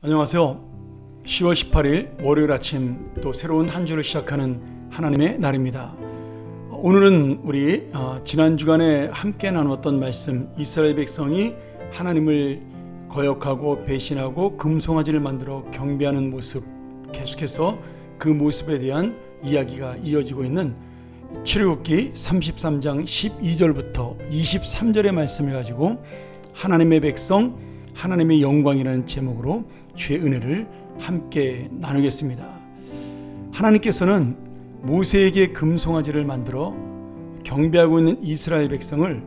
안녕하세요. 10월 18일 월요일 아침 또 새로운 한 주를 시작하는 하나님의 날입니다. 오늘은 우리 어, 지난 주간에 함께 나누었던 말씀 이스라엘 백성이 하나님을 거역하고 배신하고 금송아지를 만들어 경배하는 모습 계속해서 그 모습에 대한 이야기가 이어지고 있는 출애굽기 33장 12절부터 23절의 말씀을 가지고 하나님의 백성 하나님의 영광이라는 제목으로 주의 은혜를 함께 나누겠습니다. 하나님께서는 모세에게 금송아지를 만들어 경배하고 있는 이스라엘 백성을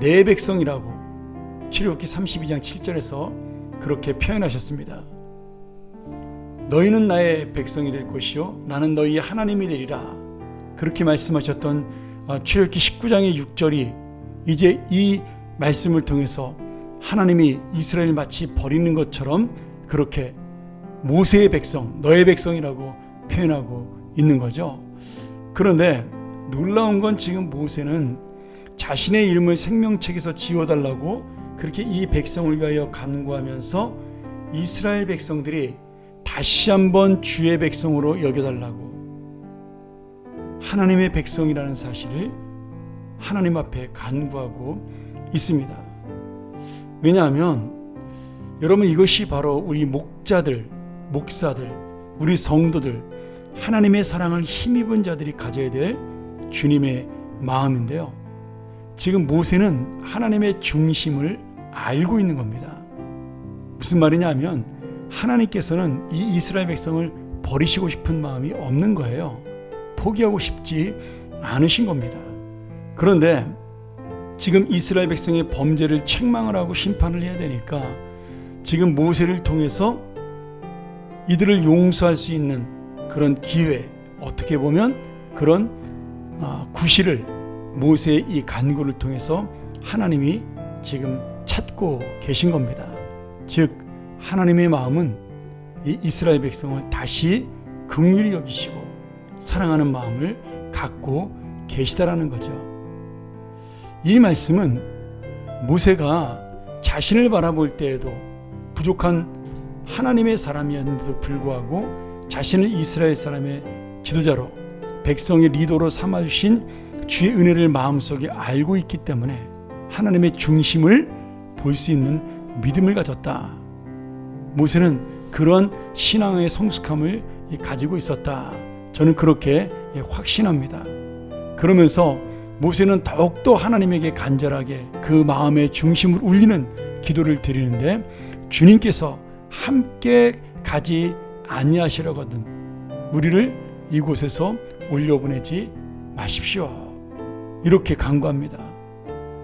내 백성이라고 출애굽기 32장 7절에서 그렇게 표현하셨습니다. 너희는 나의 백성이 될 것이요 나는 너희의 하나님이 되리라. 그렇게 말씀하셨던 어, 출애굽기 19장의 6절이 이제 이 말씀을 통해서 하나님이 이스라엘 마치 버리는 것처럼 그렇게 모세의 백성, 너의 백성이라고 표현하고 있는 거죠. 그런데 놀라운 건 지금 모세는 자신의 이름을 생명책에서 지워달라고 그렇게 이 백성을 위하여 간구하면서 이스라엘 백성들이 다시 한번 주의 백성으로 여겨달라고 하나님의 백성이라는 사실을 하나님 앞에 간구하고 있습니다. 왜냐하면 여러분 이것이 바로 우리 목자들, 목사들, 우리 성도들, 하나님의 사랑을 힘입은 자들이 가져야 될 주님의 마음인데요. 지금 모세는 하나님의 중심을 알고 있는 겁니다. 무슨 말이냐 하면 하나님께서는 이 이스라엘 백성을 버리시고 싶은 마음이 없는 거예요. 포기하고 싶지 않으신 겁니다. 그런데 지금 이스라엘 백성의 범죄를 책망을 하고 심판을 해야 되니까 지금 모세를 통해서 이들을 용서할 수 있는 그런 기회, 어떻게 보면 그런 아, 구실을 모세의 이 간구를 통해서 하나님이 지금 찾고 계신 겁니다. 즉 하나님의 마음은 이 이스라엘 백성을 다시 긍휼히 여기시고 사랑하는 마음을 갖고 계시다라는 거죠. 이 말씀은 모세가 자신을 바라볼 때에도 부족한 하나님의 사람이었는데도 불구하고 자신을 이스라엘 사람의 지도자로 백성의 리더로 삼아주신 주의 은혜를 마음속에 알고 있기 때문에 하나님의 중심을 볼 수 있는 믿음을 가졌다. 모세는 그런 신앙의 성숙함을 가지고 있었다. 저는 그렇게 확신합니다. 그러면서 모세는 더욱더 하나님에게 간절하게 그 마음의 중심을 울리는 기도를 드리는데 주님께서 함께 가지 아니하시려거든 우리를 이곳에서 올려보내지 마십시오. 이렇게 간구합니다.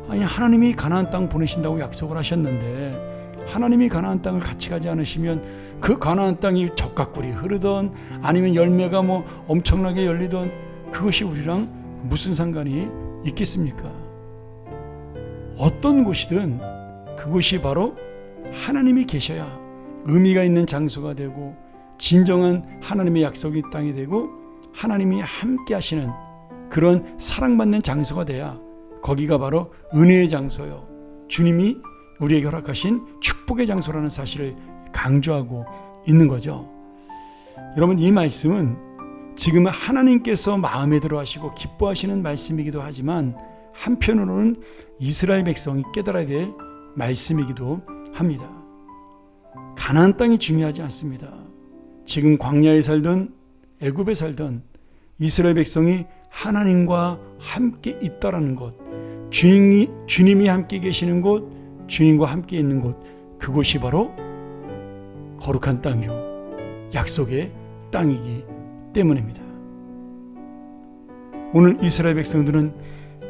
아니 하나님이 가나안 땅 보내신다고 약속을 하셨는데 하나님이 가나안 땅을 같이 가지 않으시면 그 가나안 땅이 적각꿀이 흐르던 아니면 열매가 뭐 엄청나게 열리던 그것이 우리랑 무슨 상관이 있겠습니까? 어떤 곳이든 그곳이 바로 하나님이 계셔야 의미가 있는 장소가 되고 진정한 하나님의 약속이 땅이 되고 하나님이 함께 하시는 그런 사랑받는 장소가 돼야 거기가 바로 은혜의 장소요. 주님이 우리에게 허락하신 축복의 장소라는 사실을 강조하고 있는 거죠. 여러분 이 말씀은 지금 하나님께서 마음에 들어 하시고 기뻐하시는 말씀이기도 하지만 한편으로는 이스라엘 백성이 깨달아야 될 말씀이기도 합니다. 가나안 땅이 중요하지 않습니다. 지금 광야에 살던 애굽에 살던 이스라엘 백성이 하나님과 함께 있다라는 것, 주님이 주님이 함께 계시는 곳, 주님과 함께 있는 곳, 그곳이 바로 거룩한 땅이요 약속의 땅이기 때문입니다. 오늘 이스라엘 백성들은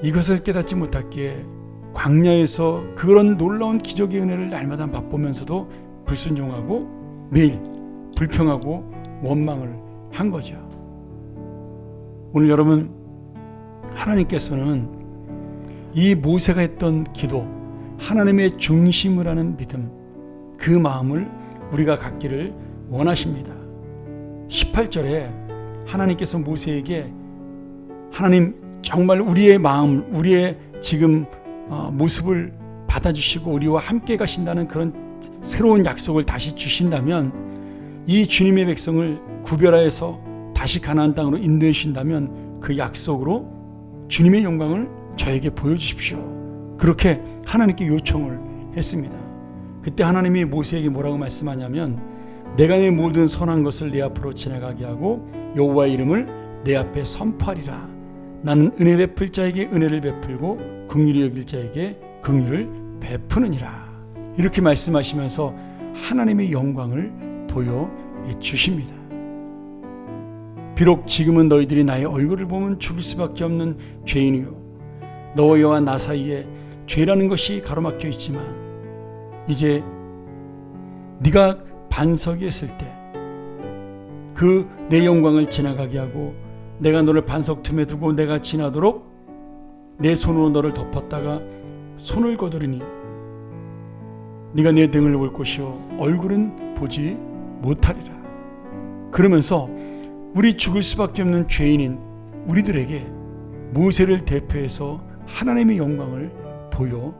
이것을 깨닫지 못했기에 광야에서 그런 놀라운 기적의 은혜를 날마다 맛보면서도 불순종하고 매일 불평하고 원망을 한 거죠. 오늘 여러분 하나님께서는 이 모세가 했던 기도 하나님의 중심을 하는 믿음 그 마음을 우리가 갖기를 원하십니다. 18절에 하나님께서 모세에게 하나님 정말 우리의 마음, 우리의 지금 어, 모습을 받아주시고 우리와 함께 가신다는 그런 새로운 약속을 다시 주신다면 이 주님의 백성을 구별하여서 다시 가나안 땅으로 인도해 주신다면 그 약속으로 주님의 영광을 저에게 보여주십시오. 그렇게 하나님께 요청을 했습니다. 그때 하나님이 모세에게 뭐라고 말씀하냐면 내가 내 모든 선한 것을 내 앞으로 지나가게 하고 여호와의 이름을 내 앞에 선포하리라. 나는 은혜 베풀 자에게 은혜를 베풀고 긍휼히 여길 자에게 긍휼을 베푸느니라. 이렇게 말씀하시면서 하나님의 영광을 보여 주십니다. 비록 지금은 너희들이 나의 얼굴을 보면 죽을 수밖에 없는 죄인이요 너와 여와 나 사이에 죄라는 것이 가로막혀 있지만 이제 네가 반석에 있을 때 그 내 영광을 지나가게 하고 내가 너를 반석 틈에 두고 내가 지나도록 내 손으로 너를 덮었다가 손을 거두리니 네가 내 등을 볼 것이요 얼굴은 보지 못하리라. 그러면서 우리 죽을 수밖에 없는 죄인인 우리들에게 모세를 대표해서 하나님의 영광을 보여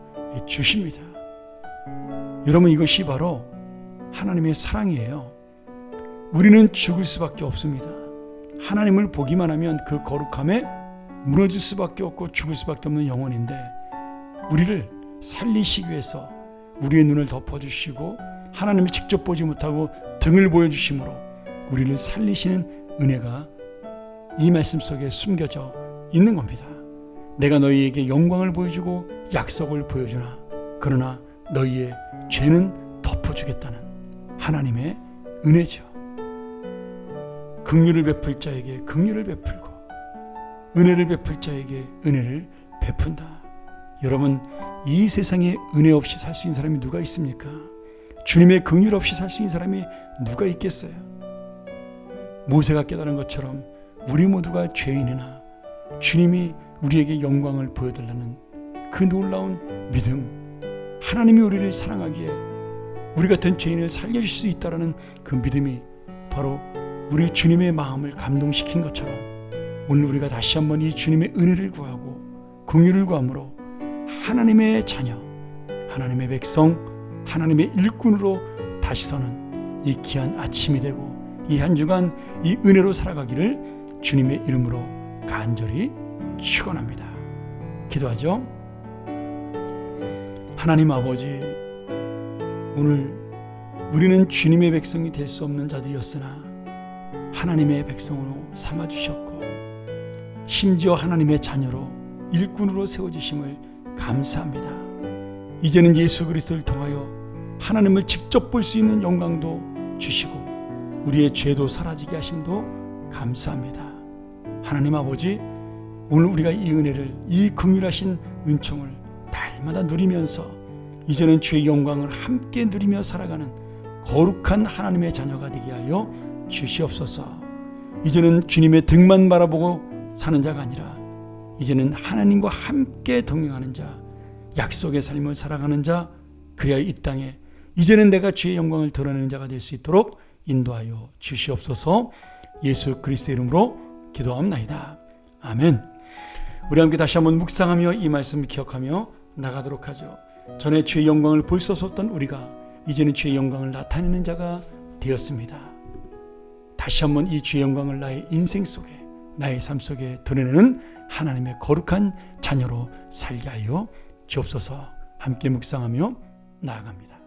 주십니다. 여러분 이것이 바로 하나님의 사랑이에요. 우리는 죽을 수밖에 없습니다. 하나님을 보기만 하면 그 거룩함에 무너질 수밖에 없고 죽을 수밖에 없는 영혼인데 우리를 살리시기 위해서 우리의 눈을 덮어주시고 하나님을 직접 보지 못하고 등을 보여주심으로 우리를 살리시는 은혜가 이 말씀 속에 숨겨져 있는 겁니다. 내가 너희에게 영광을 보여주고 약속을 보여주나 그러나 너희의 죄는 덮어주겠다는 하나님의 은혜죠. 긍휼을 베풀 자에게 긍휼을 베풀고 은혜를 베풀 자에게 은혜를 베푼다. 여러분 이 세상에 은혜 없이 살 수 있는 사람이 누가 있습니까? 주님의 긍휼 없이 살 수 있는 사람이 누가 있겠어요? 모세가 깨달은 것처럼 우리 모두가 죄인이나 주님이 우리에게 영광을 보여달라는 그 놀라운 믿음, 하나님이 우리를 사랑하기에 우리 같은 죄인을 살려줄 수 있다라는 그 믿음이 바로 우리 주님의 마음을 감동시킨 것처럼 오늘 우리가 다시 한번 이 주님의 은혜를 구하고 공유를 구함으로 하나님의 자녀, 하나님의 백성, 하나님의 일꾼으로 다시 서는 이 귀한 아침이 되고 이 한 주간 이 은혜로 살아가기를 주님의 이름으로 간절히 축원합니다. 기도하죠. 하나님 아버지 오늘 우리는 주님의 백성이 될 수 없는 자들이었으나 하나님의 백성으로 삼아 주셨고 심지어 하나님의 자녀로 일꾼으로 세워 주심을 감사합니다. 이제는 예수 그리스도를 통하여 하나님을 직접 볼 수 있는 영광도 주시고 우리의 죄도 사라지게 하심도 감사합니다. 하나님 아버지 오늘 우리가 이 은혜를 이 긍휼하신 은총을 날마다 누리면서 이제는 주의 영광을 함께 누리며 살아가는 거룩한 하나님의 자녀가 되게 하여 주시옵소서. 이제는 주님의 등만 바라보고 사는 자가 아니라 이제는 하나님과 함께 동행하는 자, 약속의 삶을 살아가는 자, 그래야 이 땅에 이제는 내가 주의 영광을 드러내는 자가 될 수 있도록 인도하여 주시옵소서. 예수 그리스도 이름으로 기도합나이다. 아멘. 우리 함께 다시 한번 묵상하며 이 말씀을 기억하며 나가도록 하죠. 전에 주의 영광을 볼 수 없었던 우리가 이제는 주의 영광을 나타내는 자가 되었습니다. 다시 한번 이 주의 영광을 나의 인생 속에 나의 삶 속에 드러내는 하나님의 거룩한 자녀로 살게 하여 주옵소서 함께 묵상하며 나아갑니다.